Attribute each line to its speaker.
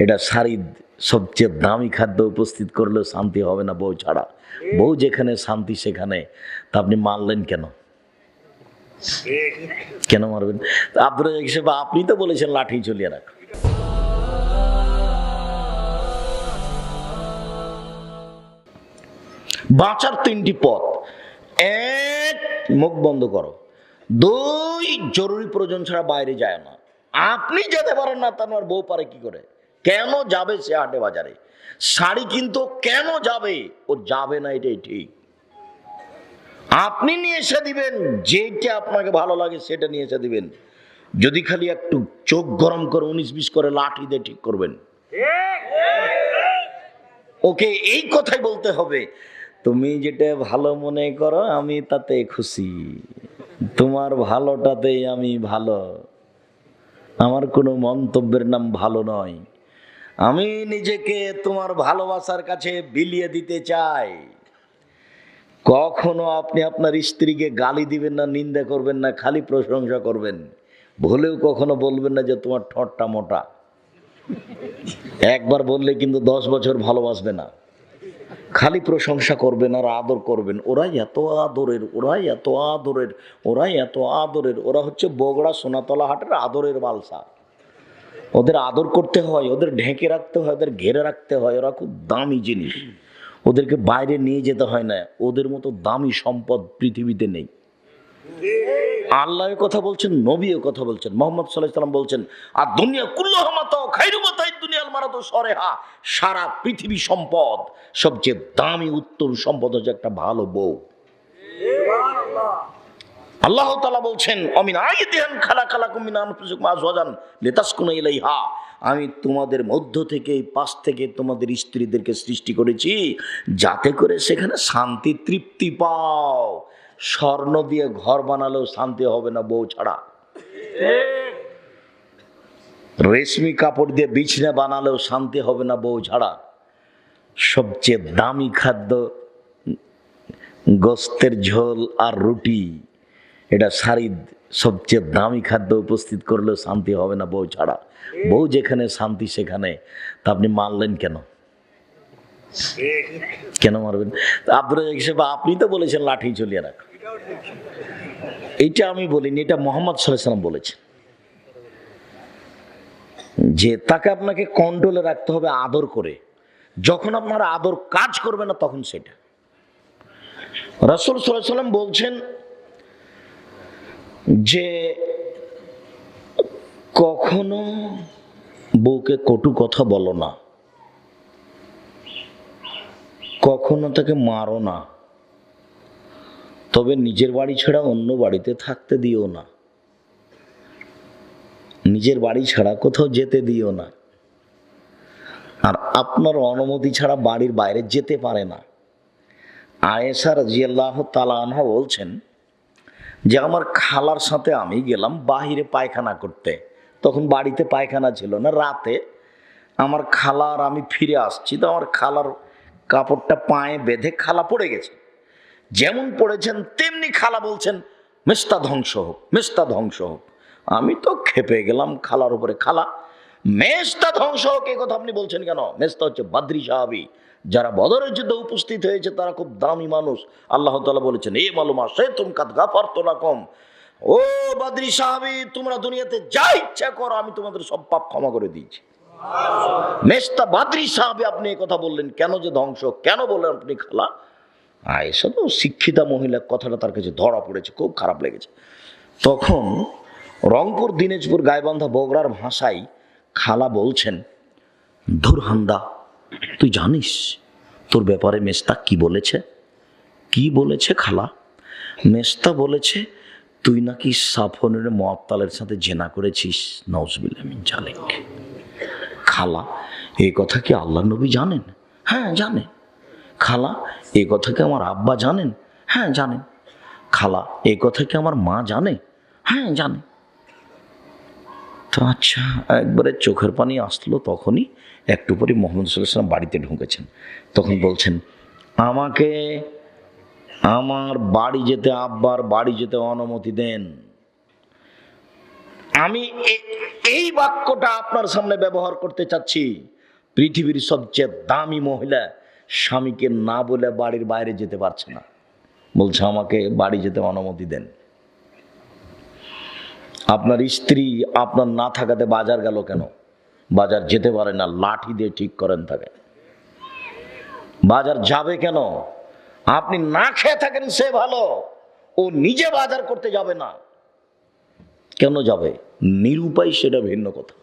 Speaker 1: এটা শাড়ির সবচেয়ে দামি খাদ্য উপস্থিত করলেও শান্তি হবে না বউ ছাড়া। বউ যেখানে শান্তি সেখানে। তা আপনি মারলেন কেন? কেন মারবেন? আব্দুল সাহেব আপনি তো বলেছেন লাঠি ঝুলিয়ে রাখ। বাঁচার তিনটি পথ। এক, মুখ বন্ধ করো। দুই, জরুরি প্রয়োজন ছাড়া বাইরে যায় না। আপনি যেতে পারেন না তার বউ পারে কি করে? কেন যাবে সে হাটে বাজারে? শাড়ি কিন্তু, কেন যাবে? ও যাবে না, এটাই ঠিক। আপনি নিয়ে এসে দিবেন যেটা আপনাকে ভালো লাগে সেটা নিয়ে এসে দিবেন। যদি খালি একটু চোখ গরম করে উনিশ বিশ করে লাঠি দিয়ে ঠিক করবেন। ওকে এই কথাই বলতে হবে, তুমি যেটা ভালো মনে করো, আমি তাতে খুশি। তোমার ভালোটাতেই আমি ভালো। আমার কোনো মন্তব্যের নাম ভালো নয়। আমি নিজেকে তোমার ভালোবাসার কাছে বিলিয়ে দিতে চাই। কখনো আপনি আপনার স্ত্রীকে গালি দিবেন না, নিন্দা করবেন না, খালি প্রশংসা করবেন। ভুলেও কখনো বলবেন না যে তোমার ঠোঁটটা মোটা। একবার বললে কিন্তু দশ বছর ভালোবাসবে না। খালি প্রশংসা করবেন আর আদর করবেন। ওরাই এত আদরের, ওরাই এত আদরের, ওরাই এত আদরের। ওরা হচ্ছে বগড়া সোনাতলা হাটের আদরের বালসা। ওদের আদর করতে হয়, ওদের ঢেকে রাখতে হয়, ওদের ঘেরে রাখতে হয়, ওরা খুব দামি জিনিস। ওদেরকে বাইরে নিয়ে যেতে হয় না, ওদের মতো দামি সম্পদ পৃথিবীতে নেই। আল্লাহ কথা বলছেন নবীও কথা বলছেন, মোহাম্মদ সাল্লাহ সাল্লাম বলছেন, আর দুনিয়া সরেহা। সারা পৃথিবী সম্পদ, সবচেয়ে দামি উত্তম সম্পদ হচ্ছে একটা ভালো বউ। আল্লাহ তালা বলছেন, অমিন আইদিহান খালা খালা কুমিন লিতাসকুনা ইলাইহা। আমি তোমাদের মধ্য থেকে, পাশ থেকে তোমাদের স্ত্রীদেরকে সৃষ্টি করেছি, যাতে করে সেখানে শান্তি তৃপ্তি পাও। স্বর্ণ দিয়ে ঘর বানালেও শান্তি হবে না বউ ছাড়া। রেশমি কাপড় দিয়ে বিছনা বানালেও শান্তি হবে না বউ ছাড়া। সবচেয়ে দামি খাদ্য, গোস্তের ঝোল আর রুটি। এটা শাড়ির সবচেয়ে দামি খাদ্য উপস্থিত করলেও শান্তি হবে না বউ ছাড়া। বউ যেখানে শান্তি সেখানে। তা আপনি মারলেন কেন? কেন মারবেন? আব্দুল আপনি তো বলেছেন লাঠি ঝুলিয়ে রাখ। এইটা আমি বলিনি, এটা মোহাম্মদ সাল্লাম বলেছেন। যে তাকে আপনাকে কন্ট্রোলে রাখতে হবে আদর করে। যখন আপনার আদর কাজ করবে না তখন সেটা। রসুল সাল্লাম বলছেন যে কখনো বউকে কটু কথা বলো না, কখনো তাকে মারো না, তবে নিজের বাড়ি ছাড়া অন্য বাড়িতে থাকতে দিও না, নিজের বাড়ি ছাড়া কোথাও যেতে দিও না, আর আপনার অনুমতি ছাড়া বাড়ির বাইরে যেতে পারে না। আয়েশা রাজিয়াল্লাহ তালানহা বলছেন যে আমার খালার সাথে আমি গেলাম বাহিরে পায়খানা করতে। তখন বাড়িতে পায়খানা ছিল না, রাতে আমার খালার আমি ফিরে আসছি, তো আমার খালার কাপড়টা পায়ে বেঁধে খালা পড়ে গেছে। যেমন পড়েছেন তেমনি খালা বলছেন মেস্তা ধ্বংস হোক মেস্তা ধ্বংস হোক। আমি তো খেপে গেলাম খালার উপরে। খালা মেস্তা ধ্বংস হোক, এ কথা আপনি বলছেন কেন? মেস্তা হচ্ছে বাদ্রি সাহাবি। যারা বদরের যুদ্ধে উপস্থিত হয়েছে, তারা খুব দামি মানুষ। আল্লাহ তালা বলেছেন, এ মালুমা সে তুম কাত গাফার তোলা কম ও বাদ্রি সাহাবি, তোমরা দুনিয়াতে যা ইচ্ছা করো, আমি তোমাদের সব পাপ ক্ষমা করে দিয়েছি। মেস্তা বাদ্রি সাহাবি, আপনি কথা বললেন, কেন যে ধ্বংস, কেন বললেন আপনি খালা? আয়েশা তো শিক্ষিতা মহিলা, কথাটা তার কাছে ধরা পড়েছে, খুব খারাপ লেগেছে। তখন রংপুর, দিনাজপুর, গাইবান্ধা, বগড়ার ভাষায় খালা বলছেন, ধুরহান্দা তুই জানিস তোর ব্যাপারে মেস্তা কি বলেছে? কি বলেছে খালা? মেস্তা বলেছে, তুই নাকি সাফনের মোয়াত্তালের সাথে জেনা করেছিস নজবিল্লামিন জালেক। খালা এই কথা কি আল্লাহ নবী জানেন? হ্যাঁ জানে। খালা এই কথা কি আমার আব্বা জানেন? হ্যাঁ জানেন। খালা এই কথা কি আমার মা জানে? হ্যাঁ জানে। তো আচ্ছা একবারে চোখের পানি আসলো তখনই একটু পরে মোহাম্মদ সাল্লাম বাড়িতে ঢুকেছেন। তখন বলছেন আমাকে আমার বাড়ি যেতে আব্বার বাড়ি যেতে অনুমতি দেন। আমি এই বাক্যটা আপনার সামনে ব্যবহার করতে চাচ্ছি। পৃথিবীর সবচেয়ে দামি মহিলা স্বামীকে না বলে বাড়ির বাইরে যেতে পারছে না। বলছে আমাকে বাড়ি যেতে অনুমতি দেন। আপনার স্ত্রী আপনার না থাকাতে বাজার গেল কেন? বাজার যেতে পারে না, লাঠি দিয়ে ঠিক করেন তাকে। বাজার যাবে কেন? আপনি না খেয়ে থাকেন, সে ভালো। ও নিজে বাজার করতে যাবে না। কেন যাবে? নিরুপায় সেটা ভিন্ন কথা।